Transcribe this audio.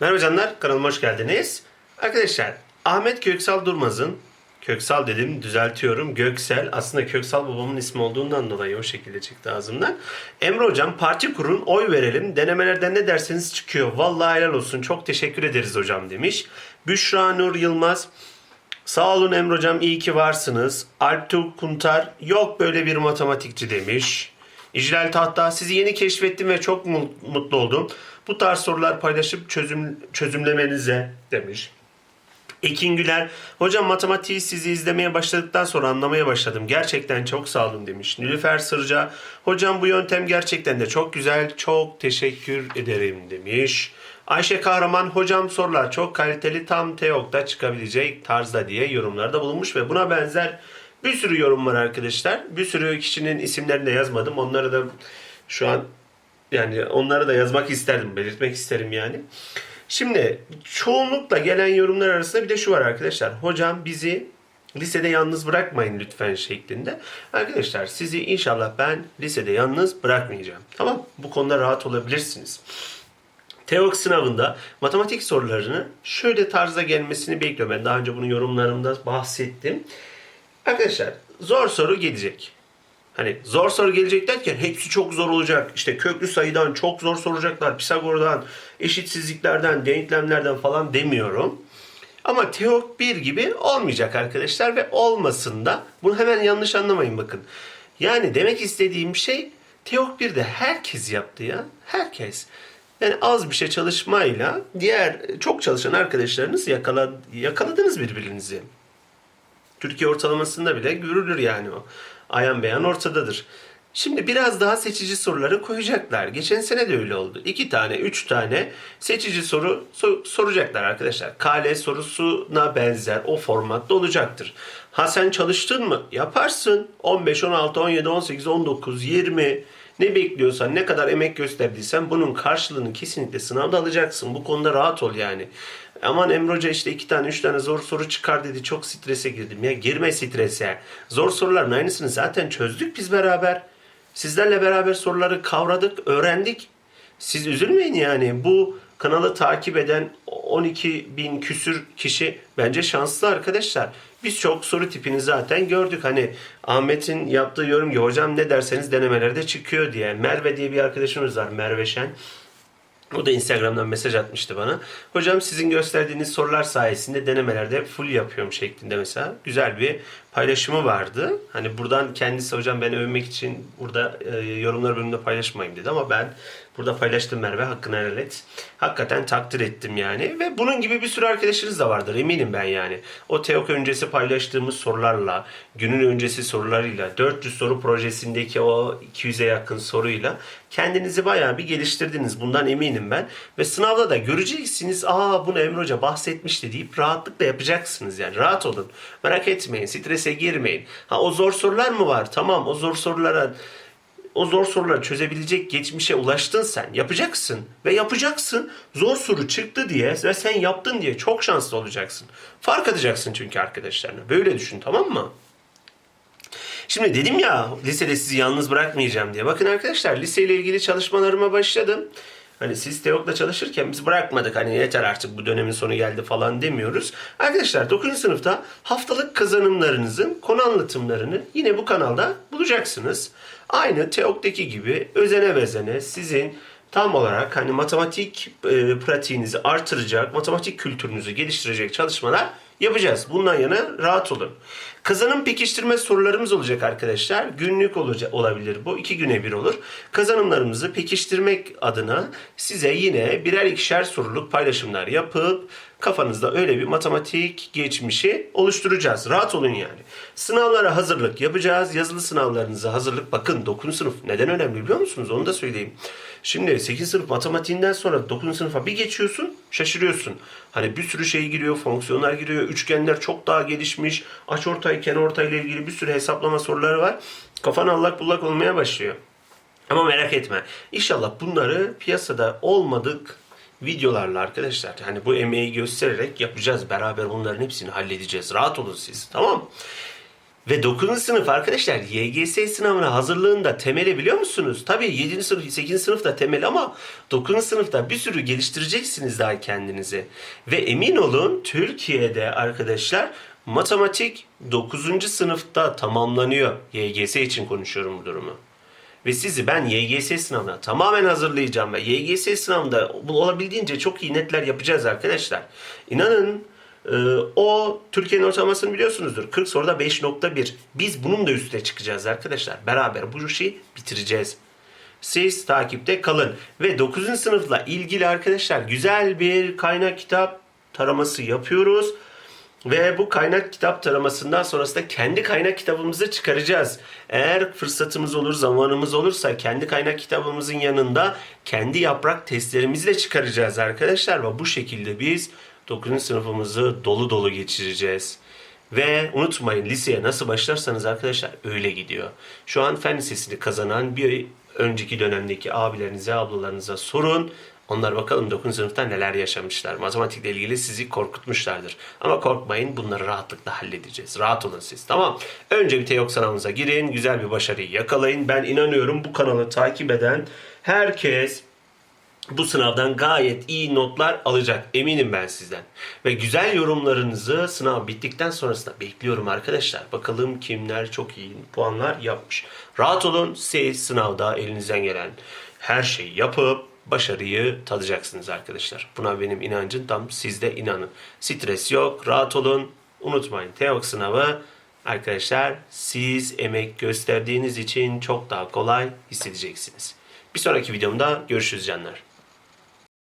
Merhaba canlar, kanalıma hoş geldiniz. Arkadaşlar, Ahmet Köksal Durmaz'ın, Köksal dedim, düzeltiyorum, Göksel, aslında Köksal babamın ismi olduğundan dolayı o şekilde çıktı ağzımdan. Emre Hocam, parti kurun, oy verelim, denemelerden ne derseniz çıkıyor. Vallahi helal olsun, çok teşekkür ederiz hocam demiş. Büşra Nur Yılmaz, Sağ olun Emre Hocam iyi ki varsınız. Alptu Kuntar yok böyle bir matematikçi demiş. İclal Tahta sizi yeni keşfettim ve çok mu- mutlu oldum. Bu tarz sorular paylaşıp çözüm çözümlemenize demiş. Ekin Güler, hocam matematiği sizi izlemeye başladıktan sonra anlamaya başladım. Gerçekten çok sağ olun demiş. Nilüfer Sırca, hocam bu yöntem gerçekten de çok güzel, çok teşekkür ederim demiş. Ayşe Kahraman, hocam sorular çok kaliteli, tam TEOK'ta çıkabilecek tarzda diye yorumlarda bulunmuş ve buna benzer bir sürü yorum var arkadaşlar. Bir sürü kişinin isimlerini de yazmadım. Onları da şu an yani onları da yazmak isterdim, belirtmek isterim yani. Şimdi çoğunlukla gelen yorumlar arasında bir de şu var arkadaşlar. Hocam bizi lisede yalnız bırakmayın lütfen şeklinde. Arkadaşlar sizi inşallah ben lisede yalnız bırakmayacağım. Tamam Bu konuda rahat olabilirsiniz. TEOK sınavında matematik sorularını şöyle tarzda gelmesini bekliyorum. Ben daha önce bunu yorumlarımda bahsettim. Arkadaşlar zor soru gelecek. Hani zor soru gelecek derken hepsi çok zor olacak. İşte köklü sayıdan çok zor soracaklar. Pisagor'dan, eşitsizliklerden, denklemlerden falan demiyorum. Ama teok 1 gibi olmayacak arkadaşlar ve olmasın da bunu hemen yanlış anlamayın bakın. Yani demek istediğim şey teok 1'de herkes yaptı ya. Herkes. Yani az bir şey çalışmayla diğer çok çalışan arkadaşlarınız yakala, yakaladınız birbirinizi. Türkiye ortalamasında bile görülür yani o. Ayan beyan ortadadır. Şimdi biraz daha seçici soruları koyacaklar. Geçen sene de öyle oldu. İki tane, üç tane seçici soru so- soracaklar arkadaşlar. KL sorusuna benzer o formatta olacaktır. Ha sen çalıştın mı? Yaparsın. 15, 16, 17, 18, 19, 20 ne bekliyorsan, ne kadar emek gösterdiysen bunun karşılığını kesinlikle sınavda alacaksın. Bu konuda rahat ol yani. Aman Emre Hoca işte iki tane, üç tane zor soru çıkar dedi. Çok strese girdim. Ya girme strese. Zor soruların aynısını zaten çözdük biz beraber. Sizlerle beraber soruları kavradık, öğrendik. Siz üzülmeyin yani. Bu kanalı takip eden 12 bin küsür kişi bence şanslı arkadaşlar. Biz çok soru tipini zaten gördük. Hani Ahmet'in yaptığı yorum ki hocam ne derseniz denemelerde çıkıyor diye. Merve diye bir arkadaşımız var Merve Şen. O da Instagram'dan mesaj atmıştı bana. Hocam sizin gösterdiğiniz sorular sayesinde denemelerde full yapıyorum şeklinde mesela. Güzel bir paylaşımı vardı. Hani buradan kendisi hocam beni övmek için burada e, yorumlar bölümünde paylaşmayayım dedi ama ben burada paylaştım Merve hakkını helal et. Hakikaten takdir ettim yani. Ve bunun gibi bir sürü arkadaşınız da vardır eminim ben yani. O TEOK öncesi paylaştığımız sorularla, günün öncesi sorularıyla, 400 soru projesindeki o 200'e yakın soruyla kendinizi bayağı bir geliştirdiniz. Bundan eminim ben. Ve sınavda da göreceksiniz. Aa bunu Emre Hoca bahsetmişti deyip rahatlıkla yapacaksınız yani. Rahat olun. Merak etmeyin. Strese girmeyin. Ha o zor sorular mı var? Tamam o zor sorulara o zor soruları çözebilecek geçmişe ulaştın sen. Yapacaksın ve yapacaksın. Zor soru çıktı diye ve sen yaptın diye çok şanslı olacaksın. Fark atacaksın çünkü arkadaşlarına. Böyle düşün tamam mı? Şimdi dedim ya lisede sizi yalnız bırakmayacağım diye. Bakın arkadaşlar liseyle ilgili çalışmalarıma başladım. Hani siz Teok'la çalışırken biz bırakmadık. Hani yeter artık bu dönemin sonu geldi falan demiyoruz. Arkadaşlar 9. sınıfta haftalık kazanımlarınızın konu anlatımlarını yine bu kanalda bulacaksınız. Aynı Teok'taki gibi özene bezene sizin tam olarak hani matematik e, pratiğinizi artıracak, matematik kültürünüzü geliştirecek çalışmalar yapacağız. Bundan yana rahat olun. Kazanım pekiştirme sorularımız olacak arkadaşlar. Günlük olacak olabilir bu. iki güne bir olur. Kazanımlarımızı pekiştirmek adına size yine birer ikişer soruluk paylaşımlar yapıp kafanızda öyle bir matematik geçmişi oluşturacağız. Rahat olun yani. Sınavlara hazırlık yapacağız. Yazılı sınavlarınıza hazırlık. Bakın 9. sınıf neden önemli biliyor musunuz? Onu da söyleyeyim. Şimdi 8. sınıf matematiğinden sonra 9. sınıfa bir geçiyorsun şaşırıyorsun. Hani bir sürü şey giriyor, fonksiyonlar giriyor, üçgenler çok daha gelişmiş, açortay, kenarortay ile ilgili bir sürü hesaplama soruları var. Kafan allak bullak olmaya başlıyor. Ama merak etme. İnşallah bunları piyasada olmadık videolarla arkadaşlar. Hani bu emeği göstererek yapacağız. Beraber bunların hepsini halledeceğiz. Rahat olun siz. Tamam Ve 9. sınıf arkadaşlar YGS sınavına hazırlığında temeli biliyor musunuz? Tabii 7. sınıf, 8. sınıfta temel ama 9. sınıfta bir sürü geliştireceksiniz daha kendinizi. Ve emin olun Türkiye'de arkadaşlar matematik 9. sınıfta tamamlanıyor. YGS için konuşuyorum bu durumu. Ve sizi ben YGS sınavına tamamen hazırlayacağım ve YGS sınavında olabildiğince çok iyi netler yapacağız arkadaşlar. İnanın o Türkiye'nin ortalamasını biliyorsunuzdur. 40 soruda 5.1. Biz bunun da üstüne çıkacağız arkadaşlar. Beraber bu işi bitireceğiz. Siz takipte kalın. Ve 9. sınıfla ilgili arkadaşlar güzel bir kaynak kitap taraması yapıyoruz. Ve bu kaynak kitap taramasından sonrasında kendi kaynak kitabımızı çıkaracağız. Eğer fırsatımız olur, zamanımız olursa kendi kaynak kitabımızın yanında kendi yaprak testlerimizi de çıkaracağız arkadaşlar. Ve bu şekilde biz 9. sınıfımızı dolu dolu geçireceğiz. Ve unutmayın liseye nasıl başlarsanız arkadaşlar öyle gidiyor. Şu an fen lisesini kazanan bir önceki dönemdeki abilerinize, ablalarınıza sorun. Onlar bakalım 9. sınıfta neler yaşamışlar. Matematikle ilgili sizi korkutmuşlardır. Ama korkmayın bunları rahatlıkla halledeceğiz. Rahat olun siz tamam. Önce bir TEOK sınavınıza girin. Güzel bir başarıyı yakalayın. Ben inanıyorum bu kanalı takip eden herkes bu sınavdan gayet iyi notlar alacak. Eminim ben sizden. Ve güzel yorumlarınızı sınav bittikten sonrasında bekliyorum arkadaşlar. Bakalım kimler çok iyi puanlar yapmış. Rahat olun. Siz sınavda elinizden gelen her şeyi yapıp başarıyı tadacaksınız arkadaşlar. Buna benim inancım tam siz de inanın. Stres yok. Rahat olun. Unutmayın. TEOK sınavı arkadaşlar siz emek gösterdiğiniz için çok daha kolay hissedeceksiniz. Bir sonraki videomda görüşürüz canlar.